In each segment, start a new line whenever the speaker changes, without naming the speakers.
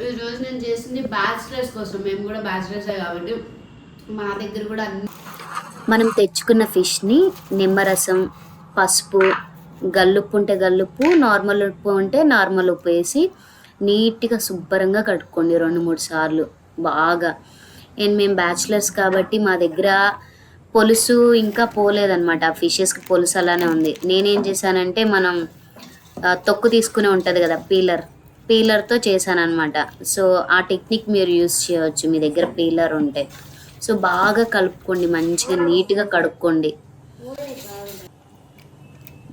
రోజు నేను చేసింది బ్యాచిలర్స్ కోసం. మేము కూడా బ్యాచిలర్స్ కాబట్టి మా దగ్గర కూడా అన్ని
మనం తెచ్చుకున్న ఫిష్ని నిమ్మరసం పసుపు గల్లుప్పు ఉంటే గల్లుప్పు నార్మల్ ఉప్పు ఉంటే నార్మల్ ఉప్పు వేసి నీట్గా శుభ్రంగా కట్టుకోండి రెండు మూడు సార్లు. బాగా. అండ్ మేము బ్యాచిలర్స్ కాబట్టి మా దగ్గర పొలుసు ఇంకా పోలేదన్నమాట. ఆ ఫిషెస్కి పొలుసు అలానే ఉంది. నేనేం చేశానంటే మనం తొక్కు తీసుకునే ఉంటుంది కదా పీలర్. పీలర్తో చేశాను అనమాట సో ఆ టెక్నిక్ మీరు యూస్ చేయవచ్చు మీ దగ్గర పీలర్ ఉంటే. సో బాగా కలుపుకోండి. మంచిగా నీట్గా కడుక్కోండి.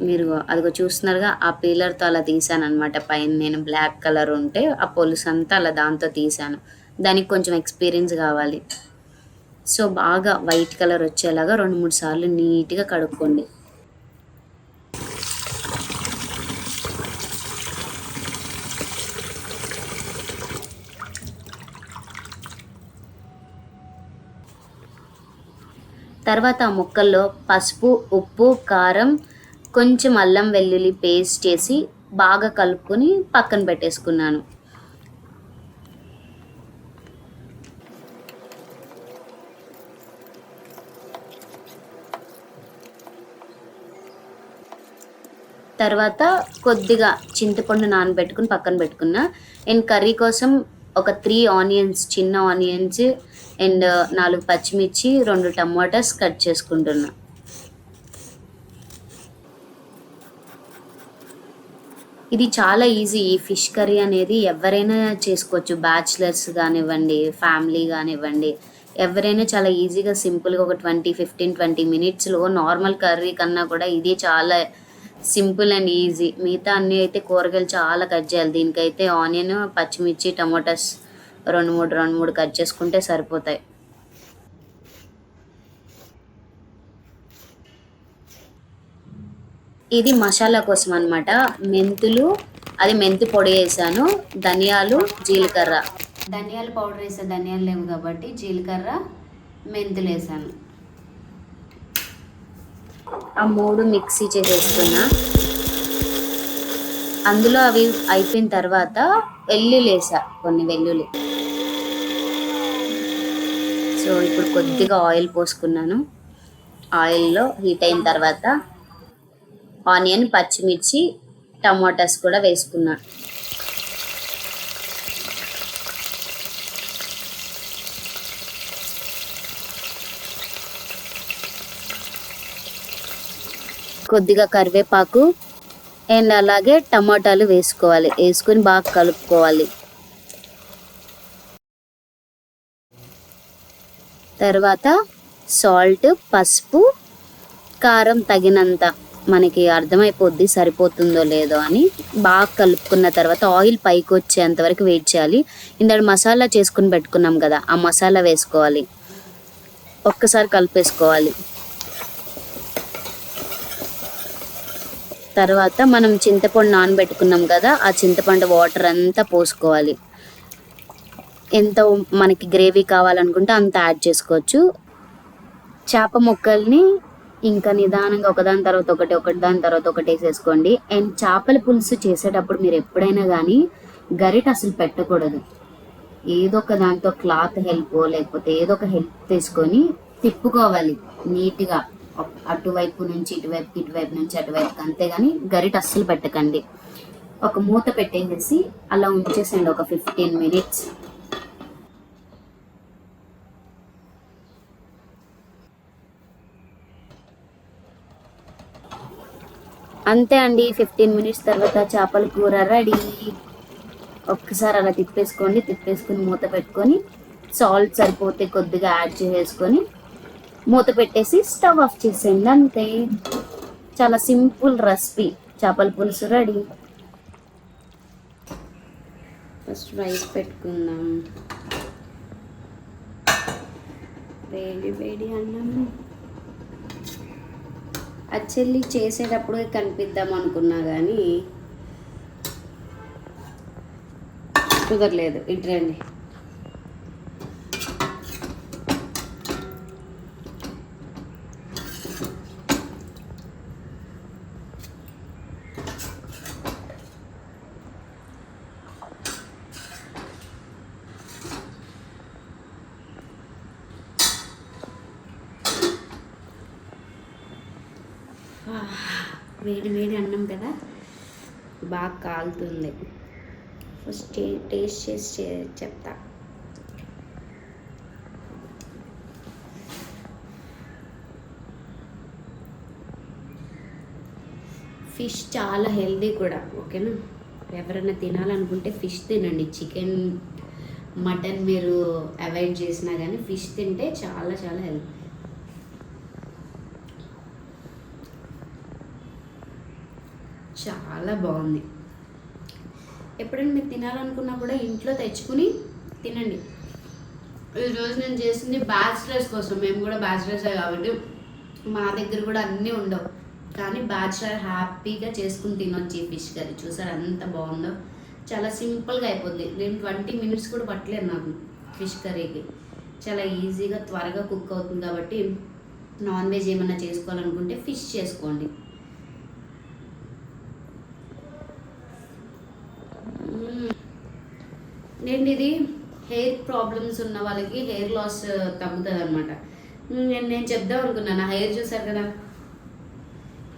మీరు అదిగో చూస్తున్నారుగా ఆ పీలర్తో అలా తీసాను అనమాట పైన నేను బ్లాక్ కలర్ ఉంటే ఆ పొలుసు అంతా అలా దాంతో తీసాను దానికి కొంచెం ఎక్స్పీరియన్స్ కావాలి. సో బాగా వైట్ కలర్ వచ్చేలాగా రెండు మూడు సార్లు నీట్గా కడుక్కోండి. తర్వాత ఆ ముక్కల్లో పసుపు ఉప్పు కారం కొంచెం అల్లం వెల్లుల్లి పేస్ట్ చేసి బాగా కలుపుకొని పక్కన పెట్టేసుకున్నాను. తర్వాత కొద్దిగా చింతపండు నానబెట్టుకుని పక్కన పెట్టుకున్నా. నేను కర్రీ కోసం ఒక త్రీ ఆనియన్స్ చిన్న ఆనియన్స్ అండ్ uh, నాలుగు పచ్చిమిర్చి రెండు టమాటాస్ కట్ చేసుకుంటున్నా. ఇది చాలా ఈజీ ఈ ఫిష్ కర్రీ అనేది ఎవరైనా చేసుకోవచ్చు. బ్యాచిలర్స్ కానివ్వండి ఫ్యామిలీ కానివ్వండి. ఎవరైనా చాలా ఈజీగా సింపుల్గా ఒక ట్వంటీ ఫిఫ్టీన్ ట్వంటీ మినిట్స్లో నార్మల్ కర్రీ కన్నా కూడా ఇది చాలా సింపుల్ అండ్ ఈజీ. మిగతా అన్నీ అయితే కూరగాయలు చాలా కట్ చేయాలి. దీనికైతే ఆనియన్ పచ్చిమిర్చి టమాటాస్ రెండు మూడు రెండు మూడు కట్ చేసుకుంటే సరిపోతాయి. ఇది మసాలా కోసం అన్నమాట. మెంతులు అది మెంతి పొడి వేసాను. ధనియాలు జీలకర్ర. ధనియాల పౌడర్ వేసే ధనియాలు లేవు కాబట్టి జీలకర్ర మెంతులు వేసాను. ఆ మూడు మిక్సీ చేసేస్తున్నా. అందులో అవి అయిపోయిన తర్వాత వెల్లుల్లి వేసా కొన్ని వెల్లుల్లి. సో ఇప్పుడు కొద్దిగా ఆయిల్ పోసుకున్నాను. ఆయిల్లో హీట్ అయిన తర్వాత ఆనియన్ పచ్చిమిర్చి టమాటాస్ కూడా వేసుకున్నాను కొద్దిగా కరివేపాకు అండ్ అలాగే టమాటాలు వేసుకోవాలి. వేసుకొని బాగా కలుపుకోవాలి. తర్వాత సాల్ట్ పసుపు కారం తగినంత మనకి అర్థమైపోద్ది సరిపోతుందో లేదో అని బాగా కలుపుకున్న తర్వాత ఆయిల్ పైకి వచ్చేంత వరకు వెయిట్ చేయాలి. ఇందాడు మసాలా చేసుకుని పెట్టుకున్నాం కదా ఆ మసాలా వేసుకోవాలి. ఒక్కసారి కలిపేసుకోవాలి. తర్వాత మనం చింతపండు నానబెట్టుకున్నాం కదా ఆ చింతపండు వాటర్ అంతా పోసుకోవాలి. ఎంత మనకి గ్రేవీ కావాలనుకుంటే అంత యాడ్ చేసుకోవచ్చు. చేప ముక్కల్ని ఇంకా నిదానంగా ఒకదాని తర్వాత ఒకటి ఒకటి దాని తర్వాత ఒకటి వేసేసుకోండి. అండ్ చేపల పులుసు చేసేటప్పుడు మీరు ఎప్పుడైనా కానీ గరిట అసలు పెట్టకూడదు. ఏదో ఒక దాంతో క్లాత్ హెల్ప్ లేకపోతే ఏదో ఒక హెల్ప్ తీసుకొని తిప్పుకోవాలి నీట్గా. అటువైపు నుంచి ఇటువైపు ఇటువైపు నుంచి అటువైపు అంతేగాని గరిట అస్సలు పెట్టకండి. ఒక మూత పెట్టేసేసి అలా ఉంచేసండి ఒక ఫిఫ్టీన్ మినిట్స్ అంతే అండి ఫిఫ్టీన్ మినిట్స్ తర్వాత చేపల కూర రెడీ. ఒక్కసారి అలా తిప్పేసుకోండి తిప్పేసుకొని మూత పెట్టుకొని సాల్ట్ సరిపోతే కొద్దిగా యాడ్ చేసేసుకొని మూత పెట్టేసి స్టవ్ ఆఫ్ చేసేయండి అంతే. చాలా సింపుల్ రెసిపీ. చేపల పులుసు రెడీ. ఫస్ట్ రైస్ పెట్టుకుందాం. వేడి వేడి అన్నం. యాక్చువల్లీ చేసేటప్పుడు కనిపిద్దాం అనుకున్నా కానీ కుదరలేదు. ఇటు రండి
ఆ, వేడి వేడి అన్నం కదా? బాగా కాలుతుంది. ఫస్ట్ టేస్ట్ చేసి చెప్తా. ఫిష్ చాలా హెల్దీ కూడా ఓకేనా? ఎవరైనా తినాలనుకుంటే ఫిష్ తినండి. చికెన్ మటన్ మీరు అవాయిడ్ చేసినా కానీ ఫిష్ తింటే చాలా చాలా హెల్దీ చాలా బాగుంది. ఎప్పుడైనా మీరు తినాలనుకున్నా కూడా ఇంట్లో తెచ్చుకుని తినండి. ఈరోజు నేను చేసింది బ్యాచిలర్స్ కోసం. మేము కూడా బ్యాచిలర్సే కాబట్టి మా దగ్గర కూడా అన్నీ ఉండవు. కానీ బ్యాచిలర్ హ్యాపీగా చేసుకుని తినొచ్చు ఈ ఫిష్ కర్రీ. చూసారు అంత బాగుందో? చాలా సింపుల్గా అయిపోద్ది. నేను ట్వంటీ మినిట్స్ కూడా పట్టలేదు నాకు ఫిష్ కర్రీకి. చాలా ఈజీగా త్వరగా కుక్ అవుతుంది కాబట్టి నాన్ వెజ్ ఏమైనా చేసుకోవాలనుకుంటే ఫిష్ చేసుకోండి మ్మ్. ఏంటి ఇది హెయిర్ ప్రాబ్లమ్స్ ఉన్న వాళ్ళకి హెయిర్ లాస్ uh, తగ్గుతుంది అనమాట నేను నేను చెప్దాం అనుకున్నాను. నా హెయిర్ చూసారు కదా?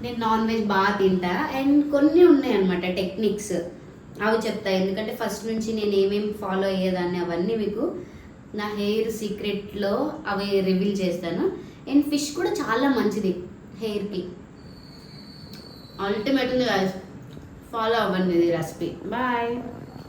నేను నాన్ వెజ్ బాగా తింటా. అండ్ కొన్ని ఉన్నాయి అనమాట టెక్నిక్స్ అవి చెప్తా. ఎందుకంటే ఫస్ట్ నుంచి నేను ఏమేమి ఫాలో అయ్యేదాన్ని అవన్నీ మీకు నా హెయిర్ సీక్రెట్లో అవి రివీల్ చేస్తాను. అండ్ ఫిష్ కూడా చాలా మంచిది హెయిర్కి అల్టిమేట్ ఫాలో అవ్వండి ఇది రెసిపీ బాయ్